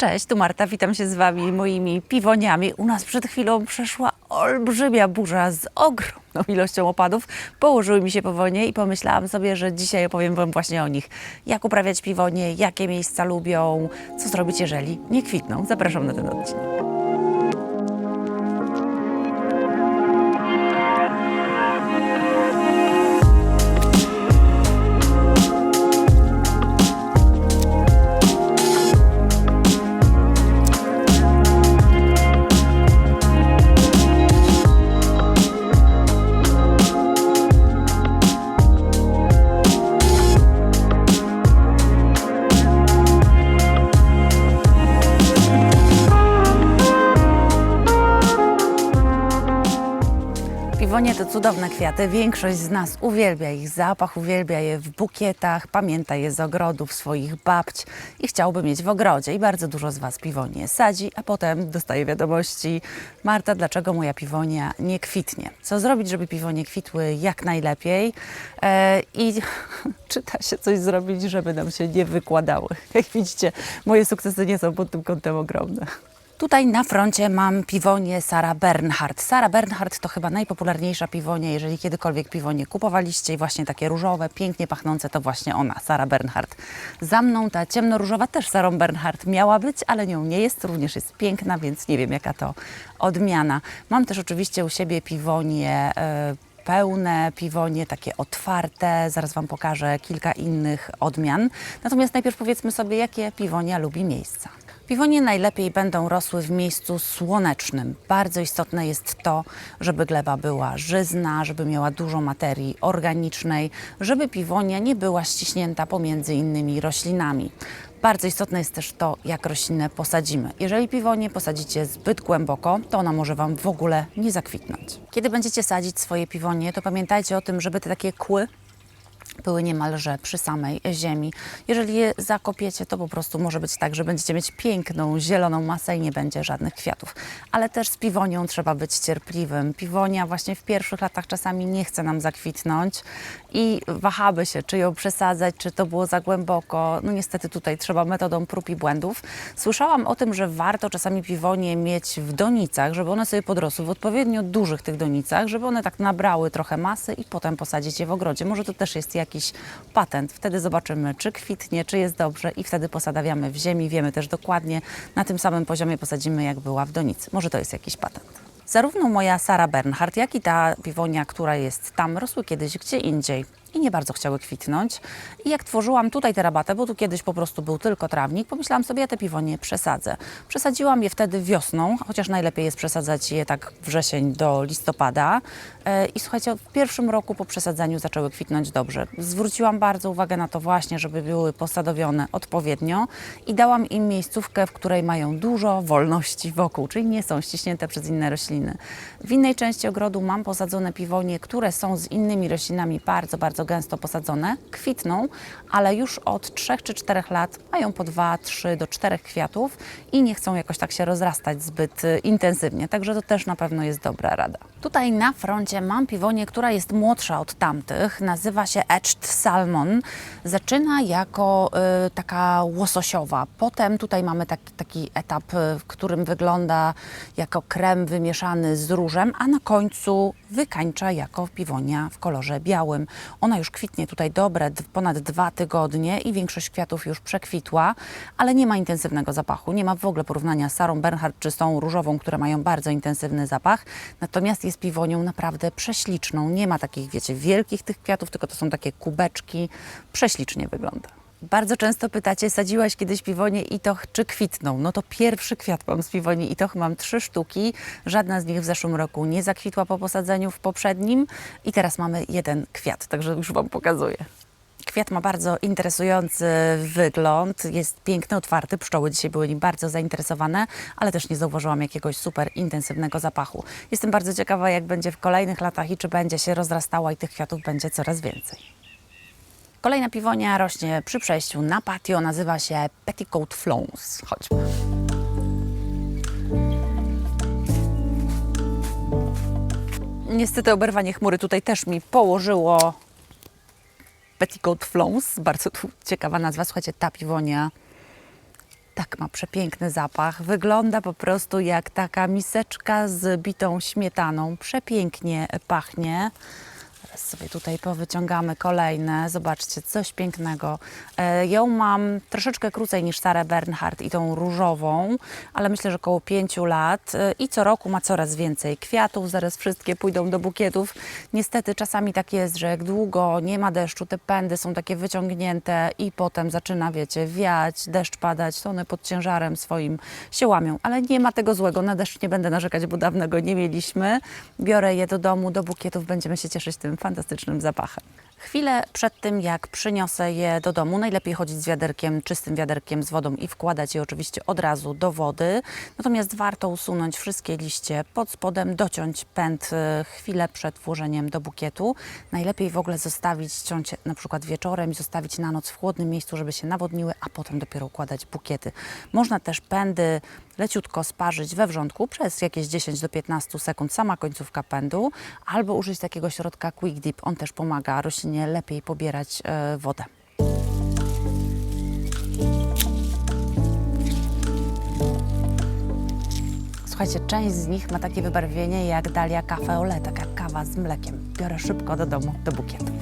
Cześć, tu Marta, witam się z Wami, moimi piwoniami. U nas przed chwilą przeszła olbrzymia burza z ogromną ilością opadów. Położyły mi się piwonie i pomyślałam sobie, że dzisiaj opowiem Wam właśnie o nich. Jak uprawiać piwonie, jakie miejsca lubią, co zrobić, jeżeli nie kwitną. Zapraszam na ten odcinek. To cudowne kwiaty. Większość z nas uwielbia ich zapach, uwielbia je w bukietach, pamięta je z ogrodów swoich babć i chciałby mieć w ogrodzie. I bardzo dużo z Was piwonie sadzi, a potem dostaje wiadomości: Marta, dlaczego moja piwonia nie kwitnie? Co zrobić, żeby piwonie kwitły jak najlepiej? E, I czy da się coś zrobić, żeby nam się nie wykładały? Jak widzicie, moje sukcesy nie są pod tym kątem ogromne. Tutaj na froncie mam piwonię Sara Bernhardt. Sara Bernhardt to chyba najpopularniejsza piwonia, jeżeli kiedykolwiek piwonie kupowaliście i właśnie takie różowe, pięknie pachnące, to właśnie ona, Sara Bernhardt. Za mną ta ciemnoróżowa też Sarą Bernhardt miała być, ale nią nie jest, również jest piękna, więc nie wiem jaka to odmiana. Mam też oczywiście u siebie piwonie e, pełne piwonie, takie otwarte. Zaraz Wam pokażę kilka innych odmian. Natomiast najpierw powiedzmy sobie, jakie piwonia lubi miejsca. Piwonie najlepiej będą rosły w miejscu słonecznym. Bardzo istotne jest to, żeby gleba była żyzna, żeby miała dużo materii organicznej, żeby piwonia nie była ściśnięta pomiędzy innymi roślinami. Bardzo istotne jest też to, jak roślinę posadzimy. Jeżeli piwonie posadzicie zbyt głęboko, to ona może Wam w ogóle nie zakwitnąć. Kiedy będziecie sadzić swoje piwonie, to pamiętajcie o tym, żeby te takie kły były niemalże przy samej ziemi. Jeżeli je zakopiecie, to po prostu może być tak, że będziecie mieć piękną, zieloną masę i nie będzie żadnych kwiatów. Ale też z piwonią trzeba być cierpliwym. Piwonia właśnie w pierwszych latach czasami nie chce nam zakwitnąć i wahamy się, czy ją przesadzać, czy to było za głęboko. No niestety tutaj trzeba metodą prób i błędów. Słyszałam o tym, że warto czasami piwonie mieć w donicach, żeby one sobie podrosły w odpowiednio dużych tych donicach, żeby one tak nabrały trochę masy i potem posadzić je w ogrodzie. Może to też jest jakiś patent. Wtedy zobaczymy, czy kwitnie, czy jest dobrze i wtedy posadawiamy w ziemi. Wiemy też dokładnie, na tym samym poziomie posadzimy, jak była w donicy. Może to jest jakiś patent. Zarówno moja Sara Bernhardt, jak i ta piwonia, która jest tam, rosły kiedyś gdzie indziej i nie bardzo chciały kwitnąć. I jak tworzyłam tutaj tę rabatę, bo tu kiedyś po prostu był tylko trawnik, pomyślałam sobie, ja te piwonie przesadzę. Przesadziłam je wtedy wiosną, chociaż najlepiej jest przesadzać je tak wrzesień do listopada. E, I słuchajcie, w pierwszym roku po przesadzeniu zaczęły kwitnąć dobrze. Zwróciłam bardzo uwagę na to właśnie, żeby były posadowione odpowiednio i dałam im miejscówkę, w której mają dużo wolności wokół, czyli nie są ściśnięte przez inne rośliny. W innej części ogrodu mam posadzone piwonie, które są z innymi roślinami bardzo, bardzo gęsto posadzone, kwitną, ale już od 3 czy 4 lat mają po 2, 3 do 4 kwiatów i nie chcą jakoś tak się rozrastać zbyt y, intensywnie, także to też na pewno jest dobra rada. Tutaj na froncie mam piwonię, która jest młodsza od tamtych, nazywa się Etched Salmon. Zaczyna jako y, taka łososiowa, potem tutaj mamy taki, taki etap, y, w którym wygląda jako krem wymieszany z różem, a na końcu wykańcza jako piwonia w kolorze białym. Ona już kwitnie tutaj dobre ponad dwa tygodnie i większość kwiatów już przekwitła, ale nie ma intensywnego zapachu. Nie ma w ogóle porównania z Sarą Bernhardt czy z tą różową, które mają bardzo intensywny zapach. Natomiast jest piwonią naprawdę prześliczną. Nie ma takich, wiecie, wielkich tych kwiatów, tylko to są takie kubeczki. Prześlicznie wygląda. Bardzo często pytacie, sadziłaś kiedyś piwonie itoch, czy kwitną? No to pierwszy kwiat mam z piwoni itoch, mam trzy sztuki. Żadna z nich w zeszłym roku nie zakwitła po posadzeniu w poprzednim i teraz mamy jeden kwiat, także już Wam pokazuję. Kwiat ma bardzo interesujący wygląd, jest piękny, otwarty. Pszczoły dzisiaj były nim bardzo zainteresowane, ale też nie zauważyłam jakiegoś super intensywnego zapachu. Jestem bardzo ciekawa, jak będzie w kolejnych latach i czy będzie się rozrastała i tych kwiatów będzie coraz więcej. Kolejna piwonia rośnie przy przejściu na patio, nazywa się Petticoat Flowers. Chodźmy. Niestety oberwanie chmury tutaj też mi położyło Petticoat Flowers. Bardzo ciekawa nazwa. Słuchajcie, ta piwonia Tak ma przepiękny zapach. Wygląda po prostu jak taka miseczka z bitą śmietaną. Przepięknie pachnie. Teraz sobie tutaj powyciągamy kolejne. Zobaczcie, coś pięknego. E, ją mam troszeczkę krócej niż Sarę Bernhardt i tą różową, ale myślę, że około 5 lat. E, I co roku ma coraz więcej kwiatów. Zaraz wszystkie pójdą do bukietów. Niestety czasami tak jest, że jak długo nie ma deszczu, te pędy są takie wyciągnięte i potem zaczyna, wiecie, wiać, deszcz padać, to one pod ciężarem swoim się łamią. Ale nie ma tego złego. Na deszcz nie będę narzekać, bo dawno go nie mieliśmy. Biorę je do domu, do bukietów. Będziemy się cieszyć tym fantastycznym zapachem. Chwilę przed tym, jak przyniosę je do domu, najlepiej chodzić z wiaderkiem, czystym wiaderkiem z wodą i wkładać je oczywiście od razu do wody. Natomiast warto usunąć wszystkie liście pod spodem, dociąć pęd e, chwilę przed włożeniem do bukietu. Najlepiej w ogóle zostawić, ciąć na przykład wieczorem i zostawić na noc w chłodnym miejscu, żeby się nawodniły, a potem dopiero układać bukiety. Można też pędy leciutko sparzyć we wrzątku przez jakieś 10 do 15 sekund, sama końcówka pędu, albo użyć takiego środka Quick Dip. On też pomaga roślinie lepiej pobierać e, wodę. Słuchajcie, część z nich ma takie wybarwienie jak Dalia Ole, taka kawa z mlekiem. Biorę szybko do domu, do bukietu.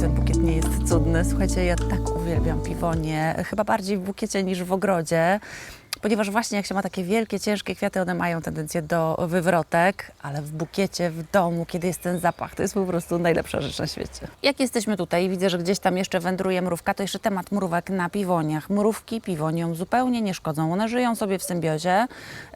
Ten bukiet nie jest cudny? Słuchajcie, ja tak uwielbiam piwonie, chyba bardziej w bukiecie niż w ogrodzie, ponieważ właśnie jak się ma takie wielkie, ciężkie kwiaty, one mają tendencję do wywrotek, ale w bukiecie, w domu, kiedy jest ten zapach, to jest po prostu najlepsza rzecz na świecie. Jak jesteśmy tutaj, widzę, że gdzieś tam jeszcze wędruje mrówka, to jeszcze temat mrówek na piwoniach. Mrówki piwoniom zupełnie nie szkodzą, one żyją sobie w symbiozie.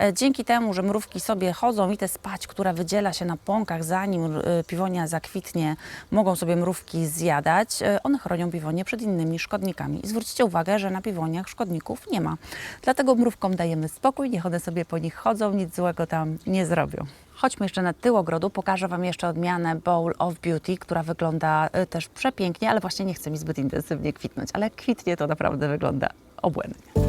E, Dzięki temu, że mrówki sobie chodzą i tę spać, która wydziela się na pąkach, zanim e, piwonia zakwitnie, mogą sobie mrówki zjadać, e, one chronią piwonie przed innymi szkodnikami. I zwróćcie uwagę, że na piwoniach szkodników nie ma. Dlatego mrówkom dajemy spokój, niech one sobie po nich chodzą, nic złego tam nie zrobią. Chodźmy jeszcze na tył ogrodu, pokażę Wam jeszcze odmianę Bowl of Beauty, która wygląda y, też przepięknie, ale właśnie nie chce mi zbyt intensywnie kwitnąć, ale kwitnie to naprawdę wygląda obłędnie.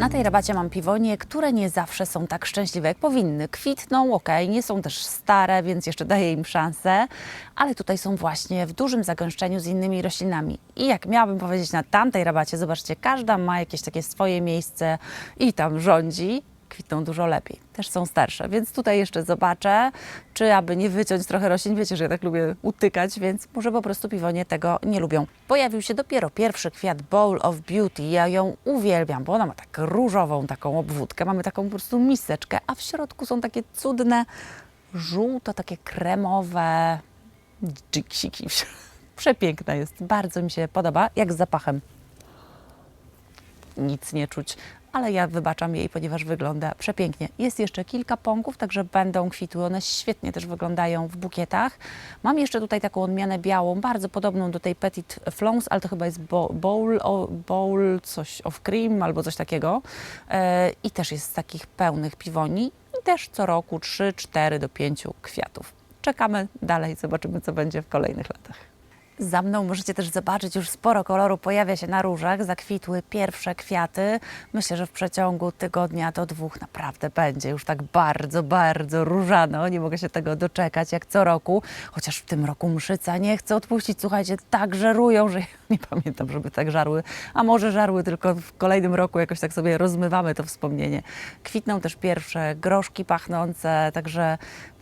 Na tej rabacie mam piwonie, które nie zawsze są tak szczęśliwe, jak powinny. Kwitną, ok, nie są też stare, więc jeszcze daję im szansę, ale tutaj są właśnie w dużym zagęszczeniu z innymi roślinami. I jak miałabym powiedzieć na tamtej rabacie, zobaczcie, każda ma jakieś takie swoje miejsce i tam rządzi, kwitną dużo lepiej. Też są starsze, więc tutaj jeszcze zobaczę, czy aby nie wyciąć trochę roślin. Wiecie, że ja tak lubię utykać, więc może po prostu piwonie tego nie lubią. Pojawił się dopiero pierwszy kwiat Bowl of Beauty. Ja ją uwielbiam, bo ona ma tak różową taką obwódkę. Mamy taką po prostu miseczkę, a w środku są takie cudne, żółto, takie kremowe dżyksiki. Przepiękna jest, bardzo mi się podoba, jak z zapachem nic nie czuć, ale ja wybaczam jej, ponieważ wygląda przepięknie. Jest jeszcze kilka pąków, także będą kwitły. One świetnie też wyglądają w bukietach. Mam jeszcze tutaj taką odmianę białą, bardzo podobną do tej Petit Flons, ale to chyba jest bo- bowl, bowl coś of cream albo coś takiego. E, I też jest z takich pełnych piwoni i też co roku 3, 4 do 5 kwiatów. Czekamy dalej, zobaczymy co będzie w kolejnych latach. Za mną możecie też zobaczyć, już sporo koloru pojawia się na różach, zakwitły pierwsze kwiaty. Myślę, że w przeciągu tygodnia do dwóch naprawdę będzie już tak bardzo, bardzo różano. Nie mogę się tego doczekać, jak co roku. Chociaż w tym roku mszyca nie chcę odpuścić. Słuchajcie, tak żerują, że ja nie pamiętam, żeby tak żarły. A może żarły, tylko w kolejnym roku jakoś tak sobie rozmywamy to wspomnienie. Kwitną też pierwsze groszki pachnące, także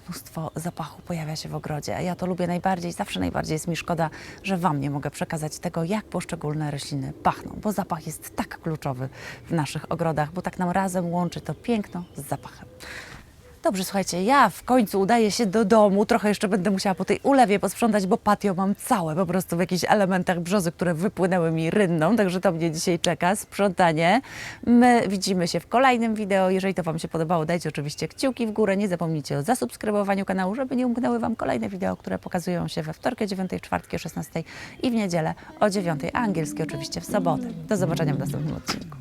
mnóstwo zapachu pojawia się w ogrodzie. Ja to lubię najbardziej, zawsze najbardziej jest mi szkoda, że Wam nie mogę przekazać tego, jak poszczególne rośliny pachną, bo zapach jest tak kluczowy w naszych ogrodach, bo tak nam razem łączy to piękno z zapachem. Dobrze, słuchajcie, ja w końcu udaję się do domu. Trochę jeszcze będę musiała po tej ulewie posprzątać, bo patio mam całe po prostu w jakichś elementach brzozy, które wypłynęły mi rynną, także to mnie dzisiaj czeka, sprzątanie. My widzimy się w kolejnym wideo. Jeżeli to Wam się podobało, dajcie oczywiście kciuki w górę. Nie zapomnijcie o zasubskrybowaniu kanału, żeby nie umknęły Wam kolejne wideo, które pokazują się we wtorki o 9, czwartki o 16 i w niedzielę o 9, a angielskie oczywiście w sobotę. Do zobaczenia w następnym odcinku.